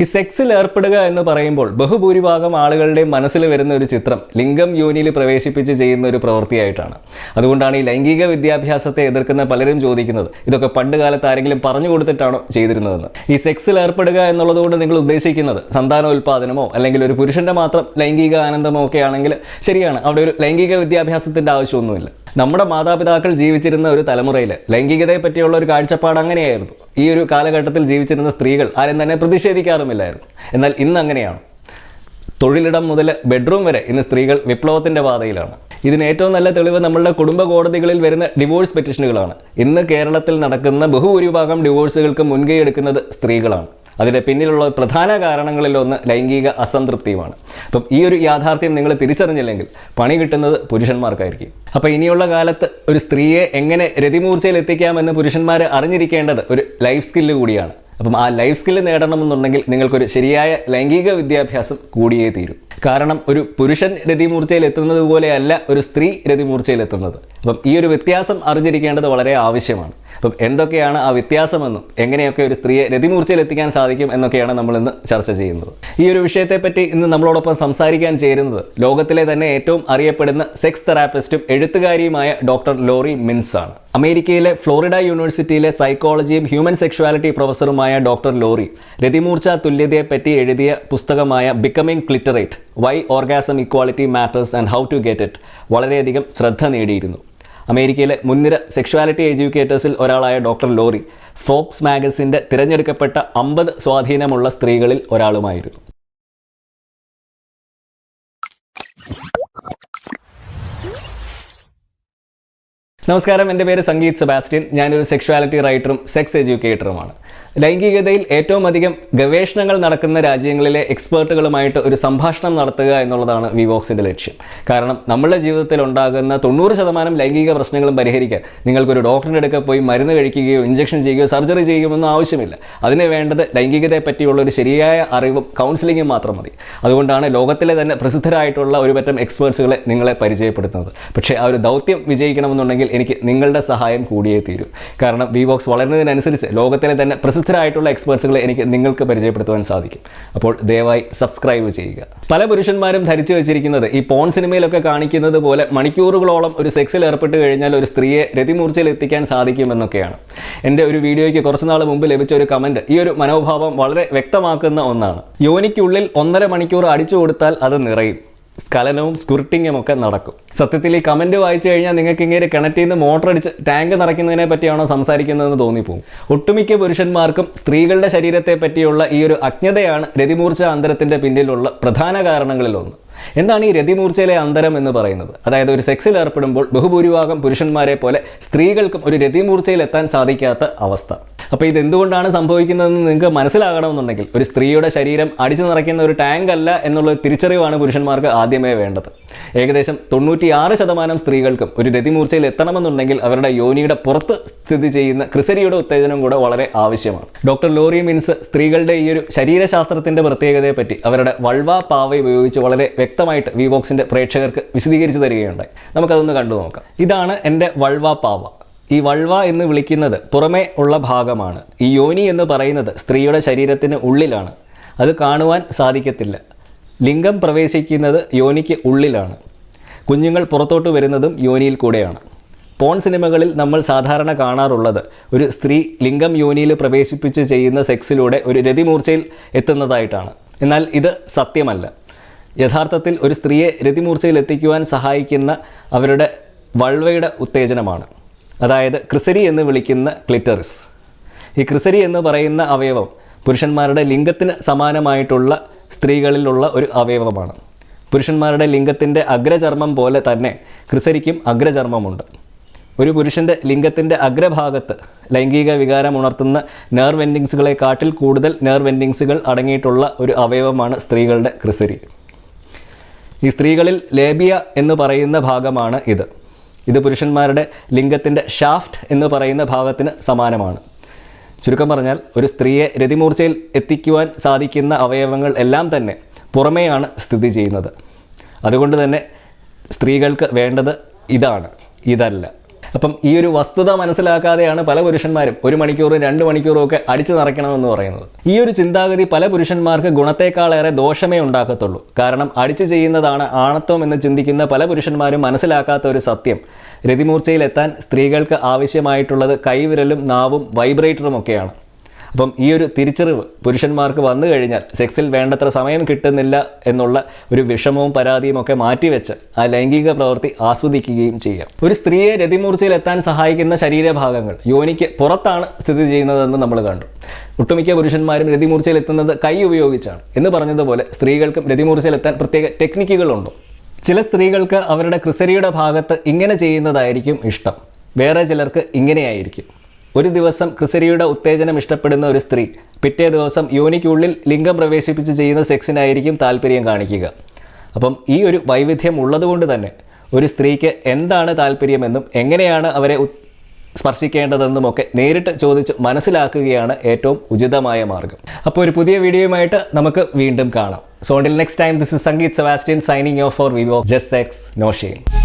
ഈ സെക്സിൽ ഏർപ്പെടുക എന്ന് പറയുമ്പോൾ ബഹുഭൂരിഭാഗം ആളുകളുടെയും മനസ്സിൽ വരുന്ന ഒരു ചിത്രം ലിംഗം യോനിയിൽ പ്രവേശിപ്പിച്ച് ചെയ്യുന്ന ഒരു പ്രവൃത്തിയായിട്ടാണ്. അതുകൊണ്ടാണ് ഈ ലൈംഗിക വിദ്യാഭ്യാസത്തെ എതിർക്കുന്ന പലരും ചോദിക്കുന്നത് ഇതൊക്കെ പണ്ട് കാലത്ത് ആരെങ്കിലും പറഞ്ഞു കൊടുത്തിട്ടാണോ ചെയ്തിരുന്നതെന്ന്? ഈ സെക്സിൽ ഏർപ്പെടുക എന്നുള്ളതുകൊണ്ട് നിങ്ങൾ ഉദ്ദേശിക്കുന്നത് സന്താനോൽപാദനമോ അല്ലെങ്കിൽ ഒരു പുരുഷന്റെ മാത്രം ലൈംഗിക ആനന്ദമോ ഒക്കെ ആണെങ്കിൽ ശരിയാണ് അവിടെ ഒരു ലൈംഗിക വിദ്യാഭ്യാസത്തിന്റെ ആവശ്യമൊന്നുമില്ല. നമ്മുടെ മാതാപിതാക്കൾ ജീവിച്ചിരുന്ന ഒരു തലമുറയിൽ ലൈംഗികതയെ പറ്റിയുള്ള ഒരു കാഴ്ചപ്പാട് അങ്ങനെയായിരുന്നു. ഈ ഒരു കാലഘട്ടത്തിൽ ജീവിച്ചിരുന്ന സ്ത്രീകൾ ആരും തന്നെ പ്രതിഷേധിക്കാറുമില്ലായിരുന്നു. എന്നാൽ ഇന്ന് അങ്ങനെയാണ്? തൊഴിലിടം മുതൽ ബെഡ്റൂം വരെ ഇന്ന് സ്ത്രീകൾ വിപ്ലവത്തിന്റെ പാതയിലാണ്. ഇതിന് ഏറ്റവും നല്ല തെളിവ് നമ്മളുടെ കുടുംബ കോടതികളിൽ വരുന്ന ഡിവോഴ്സ് പെറ്റീഷനുകളാണ് ഇന്ന് കേരളത്തിൽ നടക്കുന്ന ബഹുഭൂരിഭാഗം ഡിവോഴ്സുകൾക്ക് മുൻകൈ എടുക്കുന്നത് സ്ത്രീകളാണ്. അതിന്റെ പിന്നിലുള്ള പ്രധാന കാരണങ്ങളിലൊന്ന് ലൈംഗിക അസംതൃപ്തിയുമാണ്. അപ്പം ഈ ഒരു യാഥാർത്ഥ്യം നിങ്ങൾ തിരിച്ചറിഞ്ഞില്ലെങ്കിൽ പണി കിട്ടുന്നത് പുരുഷന്മാർക്കായിരിക്കും. അപ്പോൾ ഇനിയുള്ള കാലത്ത് ഒരു സ്ത്രീയെ എങ്ങനെ രതിമൂർച്ചയിൽ എത്തിക്കാമെന്ന് പുരുഷന്മാർ അറിഞ്ഞിരിക്കേണ്ടത് ഒരു ലൈഫ് സ്കില്ല് കൂടിയാണ്. അപ്പം ആ ലൈഫ് സ്കില്ല് നേടണമെന്നുണ്ടെങ്കിൽ നിങ്ങൾക്കൊരു ശരിയായ ലൈംഗിക വിദ്യാഭ്യാസം കൂടിയേ തീരൂ. കാരണം ഒരു പുരുഷൻ രതിമൂർച്ചയിൽ എത്തുന്നത് പോലെയല്ല ഒരു സ്ത്രീ രതിമൂർച്ചയിൽ എത്തുന്നത്. അപ്പം ഈ ഒരു വ്യത്യാസം അറിഞ്ഞിരിക്കേണ്ടത് വളരെ ആവശ്യമാണ്. അപ്പം എന്തൊക്കെയാണ് ആ വ്യത്യാസമെന്നും എങ്ങനെയൊക്കെ ഒരു സ്ത്രീയെ രതിമൂർച്ചയിൽ എത്തിക്കാൻ സാധിക്കും എന്നൊക്കെയാണ് നമ്മൾ ഇന്ന് ചർച്ച ചെയ്യുന്നത്. ഈ ഒരു വിഷയത്തെപ്പറ്റി ഇന്ന് നമ്മളോടൊപ്പം സംസാരിക്കാൻ ചേരുന്നത് ലോകത്തിലെ തന്നെ ഏറ്റവും അറിയപ്പെടുന്ന സെക്സ് തെറാപ്പിസ്റ്റും എഴുത്തുകാരിയുമായ ഡോക്ടർ ലോറി മിൻസ് ആണ് അമേരിക്കയിലെ ഫ്ലോറിഡ യൂണിവേഴ്സിറ്റിയിലെ സൈക്കോളജിയും ഹ്യൂമൻ സെക്ഷുവാലിറ്റി പ്രൊഫസറുമായ ഡോക്ടർ ലോറി രതിമൂർച്ച തുല്യതയെപ്പറ്റി എഴുതിയ പുസ്തകമായ becoming cliterate why orgasm equality matters and how to get it വളരെയധികം ശ്രദ്ധ നേടിയിരുന്നു. അമേരിക്കയിലെ മുൻനിര സെക്ഷുവാലിറ്റി എഡ്യൂക്കേറ്റേഴ്സിൽ ഒരാളായ ഡോക്ടർ ലോറി ഫോക്സ് മാഗസിന്റെ തിരഞ്ഞെടുക്കപ്പെട്ട അമ്പത് സ്വാധീനമുള്ള സ്ത്രീകളിൽ ഒരാളുമായിരുന്നു. നമസ്കാരം. എന്റെ പേര് സംഗീത് സെബാസ്റ്റ്യൻ. ഞാനൊരു സെക്ഷുവാലിറ്റി റൈറ്ററും സെക്സ് എഡ്യൂക്കേറ്ററുമാണ് ലൈംഗികതയിൽ ഏറ്റവും അധികം ഗവേഷണങ്ങൾ നടക്കുന്ന രാജ്യങ്ങളിലെ എക്സ്പേർട്ടുകളുമായിട്ട് ഒരു സംഭാഷണം നടത്തുക എന്നുള്ളതാണ് വിവോക്സിന്റെ ലക്ഷ്യം. കാരണം നമ്മളുടെ ജീവിതത്തിൽ ഉണ്ടാകുന്ന തൊണ്ണൂറ് ശതമാനം ലൈംഗിക പ്രശ്നങ്ങളും പരിഹരിക്കാൻ നിങ്ങൾക്കൊരു ഡോക്ടറിന്റെ അടുക്ക പോയി മരുന്ന് കഴിക്കുകയോ ഇഞ്ചക്ഷൻ ചെയ്യുകയോ സർജറി ചെയ്യുകയോ ഒന്നും ആവശ്യമില്ല. അതിന് വേണ്ടത് ലൈംഗികതയെ പറ്റിയുള്ള ഒരു ശരിയായ അറിവും കൗൺസിലിങ്ങും മാത്രം മതി. അതുകൊണ്ടാണ് ലോകത്തിലെ തന്നെ പ്രസിദ്ധരായിട്ടുള്ള ഒരു പറ്റം എക്സ്പേർട്സുകളെ നിങ്ങളെ പരിചയപ്പെടുത്തുന്നത്. പക്ഷേ ആ ഒരു ദൗത്യം വിജയിക്കണമെന്നുണ്ടെങ്കിൽ എനിക്ക് നിങ്ങളുടെ സഹായം കൂടിയേ തീരൂ. കാരണം വിവോക്സ് വളരുന്നതിനനുസരിച്ച് ലോകത്തിലെ തന്നെ പ്രസിദ്ധരായിട്ടുള്ള എക്സ്പേർട്സുകളെ എനിക്ക് നിങ്ങൾക്ക് പരിചയപ്പെടുത്തുവാൻ സാധിക്കും. അപ്പോൾ ദയവായി സബ്സ്ക്രൈബ് ചെയ്യുക. പല പുരുഷന്മാരും ധരിച്ചു വെച്ചിരിക്കുന്നത് ഈ പോൺ സിനിമയിലൊക്കെ കാണിക്കുന്നത് പോലെ മണിക്കൂറുകളോളം ഒരു സെക്സിൽ ഏർപ്പെട്ട് കഴിഞ്ഞാൽ ഒരു സ്ത്രീയെ രതിമൂർച്ചയിൽ എത്തിക്കാൻ സാധിക്കുമെന്നൊക്കെയാണ്. എന്റെ ഒരു വീഡിയോയ്ക്ക് കുറച്ച് നാൾ മുമ്പ് ലഭിച്ച ഒരു കമന്റ് ഈ ഒരു മനോഭാവം വളരെ വ്യക്തമാക്കുന്ന ഒന്നാണ്. യോനിക്കുള്ളിൽ ഒന്നര മണിക്കൂർ അടിച്ചു കൊടുത്താൽ അത് നിറയും. സ്ഖലനവും സ്കുർട്ടിങ്ങും ഒക്കെ നടക്കും. സത്യത്തിൽ ഈ കമന്റ് വായിച്ചു കഴിഞ്ഞാൽ നിങ്ങൾക്ക് ഇങ്ങനെ കിണറ്റിൽ നിന്ന് മോട്ടർ അടിച്ച് ടാങ്ക് നിറയ്ക്കുന്നതിനെ പറ്റിയാണോ സംസാരിക്കുന്നതെന്ന് തോന്നിപ്പോകും ഒട്ടുമിക്ക പുരുഷന്മാർക്കും സ്ത്രീകളുടെ ശരീരത്തെ പറ്റിയുള്ള ഈ ഒരു അജ്ഞതയാണ് രതിമൂർച്ച അന്തരത്തിന്റെ പിന്നിലുള്ള പ്രധാന കാരണങ്ങളിലൊന്ന്. എന്താണ് ഈ രതിമൂർച്ചയിലെ അന്തരം എന്ന് പറയുന്നത്? അതായത് ഒരു സെക്സിൽ ഏർപ്പെടുമ്പോൾ ബഹുഭൂരിഭാഗം പുരുഷന്മാരെ പോലെ സ്ത്രീകൾക്കും ഒരു രതിമൂർച്ചയിൽ എത്താൻ സാധിക്കാത്ത അവസ്ഥ. അപ്പോൾ ഇത് എന്തുകൊണ്ടാണ് സംഭവിക്കുന്നതെന്ന് നിങ്ങൾക്ക് മനസ്സിലാകണമെന്നുണ്ടെങ്കിൽ ഒരു സ്ത്രീയുടെ ശരീരം അടിച്ചു നിറയ്ക്കുന്ന ഒരു ടാങ്ക് അല്ല എന്നുള്ള തിരിച്ചറിവാണ് പുരുഷന്മാർക്ക് ആദ്യമേ വേണ്ടത്. ഏകദേശം തൊണ്ണൂറ്റിയാറ് ശതമാനം സ്ത്രീകൾക്കും ഒരു രതിമൂർച്ചയിൽ എത്തണമെന്നുണ്ടെങ്കിൽ അവരുടെ യോനിയുടെ പുറത്ത് സ്ഥിതി ചെയ്യുന്ന ക്രിസരിയുടെ ഉത്തേജനം കൂടെ വളരെ ആവശ്യമാണ്. ഡോക്ടർ ലോറി മിൻസ് സ്ത്രീകളുടെ ഈ ഒരു ശരീരശാസ്ത്രത്തിന്റെ പ്രത്യേകതയെ പറ്റി അവരുടെ വൾവ പാവ ഉപയോഗിച്ച് വളരെ വ്യക്തമായിട്ട് വി ബോക്സിന്റെ പ്രേക്ഷകർക്ക് വിശദീകരിച്ചു തരികയുണ്ടായി. നമുക്കതൊന്ന് കണ്ടു നോക്കാം. ഇതാണ് എന്റെ വൾവ പാവ. ഈ വൾവ എന്ന് വിളിക്കുന്നത് പുറമേ ഉള്ള ഭാഗമാണ്. ഈ യോനി എന്ന് പറയുന്നത് സ്ത്രീയുടെ ശരീരത്തിന് ഉള്ളിലാണ്. അത് കാണുവാൻ സാധിക്കത്തില്ല. ലിംഗം പ്രവേശിക്കുന്നത് യോനിക്ക് ഉള്ളിലാണ്. കുഞ്ഞുങ്ങൾ പുറത്തോട്ട് വരുന്നതും യോനിയിൽ കൂടെയാണ്. പോൺ സിനിമകളിൽ നമ്മൾ സാധാരണ കാണാറുള്ളത് ഒരു സ്ത്രീ ലിംഗം യോനിയിൽ പ്രവേശിപ്പിച്ച് ചെയ്യുന്ന സെക്സിലൂടെ ഒരു രതിമൂർച്ചയിൽ എത്തുന്നതായിട്ടാണ്. എന്നാൽ ഇത് സത്യമല്ല. യഥാർത്ഥത്തിൽ ഒരു സ്ത്രീയെ രതിമൂർച്ചയിൽ എത്തിക്കുവാൻ സഹായിക്കുന്ന അവരുടെ വൾവയുടെ ഉത്തേജനമാണ്. അതായത് ക്രിസരി എന്ന് വിളിക്കുന്ന ക്ലിറ്ററിസ്. ഈ ക്രിസരി എന്ന് പറയുന്ന അവയവം പുരുഷന്മാരുടെ ലിംഗത്തിന് സമാനമായിട്ടുള്ള സ്ത്രീകളിലുള്ള ഒരു അവയവമാണ്. പുരുഷന്മാരുടെ ലിംഗത്തിന്റെ അഗ്രചർമ്മം പോലെ തന്നെ ക്രിസരിക്കും അഗ്രചർമ്മമുണ്ട്. ഒരു പുരുഷന്റെ ലിംഗത്തിന്റെ അഗ്രഭാഗത്ത് ലൈംഗിക വികാരം ഉണർത്തുന്ന നെർവ് എൻഡിങ്സുകളെ കൂടുതൽ നെർവ് എൻഡിങ്സുകൾ അടങ്ങിയിട്ടുള്ള ഒരു അവയവമാണ് സ്ത്രീകളുടെ ക്രിസരി. ഈ സ്ത്രീകളിൽ ലേബിയ എന്ന് പറയുന്ന ഭാഗമാണ് ഇത്. ഇത് പുരുഷന്മാരുടെ ലിംഗത്തിന്റെ ഷാഫ്റ്റ് എന്ന് പറയുന്ന ഭാഗത്തിന് സമാനമാണ്. ചുരുക്കം പറഞ്ഞാൽ ഒരു സ്ത്രീയെ രതിമൂർച്ചയിൽ എത്തിക്കുവാൻ സാധിക്കുന്ന അവയവങ്ങൾ എല്ലാം തന്നെ പുറമേയാണ് സ്ഥിതി ചെയ്യുന്നത്. അതുകൊണ്ട് തന്നെ സ്ത്രീകൾക്ക് വേണ്ടത് ഇതാണ് ഇതല്ല. അപ്പം ഈ ഒരു വസ്തുത മനസ്സിലാക്കാതെയാണ് പല പുരുഷന്മാരും ഒരു മണിക്കൂറും രണ്ട് മണിക്കൂറും ഒക്കെ അടിച്ചു നിറയ്ക്കണമെന്ന് പറയുന്നത്. ഈ ഒരു ചിന്താഗതി പല പുരുഷന്മാർക്ക് ഗുണത്തെക്കാളേറെ ദോഷമേ ഉണ്ടാക്കത്തുള്ളൂ. കാരണം അടിച്ചു ചെയ്യുന്നതാണ് ആണത്വം എന്ന് ചിന്തിക്കുന്ന പല പുരുഷന്മാരും മനസ്സിലാക്കാത്ത ഒരു സത്യം. രതിമൂർച്ചയിലെത്താൻ സ്ത്രീകൾക്ക് ആവശ്യമായിട്ടുള്ളത് കൈവിരലും നാവും വൈബ്രേറ്ററും ഒക്കെയാണ്. അപ്പം ഈ ഒരു തിരിച്ചറിവ് പുരുഷന്മാർക്ക് വന്നു കഴിഞ്ഞാൽ സെക്സിൽ വേണ്ടത്ര സമയം കിട്ടുന്നില്ല എന്നുള്ള ഒരു വിഷമവും പരാതിയും ഒക്കെ മാറ്റിവെച്ച് ആ ലൈംഗിക പ്രവൃത്തി ആസ്വദിക്കുകയും ചെയ്യാം. ഒരു സ്ത്രീയെ രതിമൂർച്ചയിലെത്താൻ സഹായിക്കുന്ന ശരീരഭാഗങ്ങൾ യോനിക്ക് പുറത്താണ് സ്ഥിതി ചെയ്യുന്നതെന്ന് നമ്മൾ കണ്ടു. ഒട്ടുമിക്ക പുരുഷന്മാരും രതിമൂർച്ചയിലെത്തുന്നത് കൈ ഉപയോഗിച്ചാണ്. എന്ന് പറഞ്ഞതുപോലെ സ്ത്രീകൾക്കും രതിമൂർച്ചയിലെത്താൻ പ്രത്യേക ടെക്നിക്കുകളുണ്ടോ. ചില സ്ത്രീകൾക്ക് അവരുടെ ക്രിസരിയുടെ ഭാഗത്ത് ഇങ്ങനെ ചെയ്യുന്നതായിരിക്കും ഇഷ്ടം. വേറെ ചിലർക്ക് ഇങ്ങനെയായിരിക്കും. ഒരു ദിവസം ക്രിസരിയുടെ ഉത്തേജനം ഇഷ്ടപ്പെടുന്ന ഒരു സ്ത്രീ പിറ്റേ ദിവസം യോനിക്കുള്ളിൽ ലിംഗം പ്രവേശിപ്പിച്ച് ചെയ്യുന്ന സെക്സിനായിരിക്കും താല്പര്യം കാണിക്കുക. അപ്പം ഈ ഒരു വൈവിധ്യം ഉള്ളതുകൊണ്ട് തന്നെ ഒരു സ്ത്രീക്ക് എന്താണ് താല്പര്യമെന്നും എങ്ങനെയാണ് അവരെ സ്പർശിക്കേണ്ടതെന്നും സ്പർശിക്കേണ്ടതെന്നുമൊക്കെ നേരിട്ട് ചോദിച്ച് മനസ്സിലാക്കുകയാണ് ഏറ്റവും ഉചിതമായ മാർഗം. അപ്പോൾ ഒരു പുതിയ വീഡിയോയുമായിട്ട് നമുക്ക് വീണ്ടും കാണാം. So until next time this is Sangeeth Sebastian signing off for Vivo just sex no shame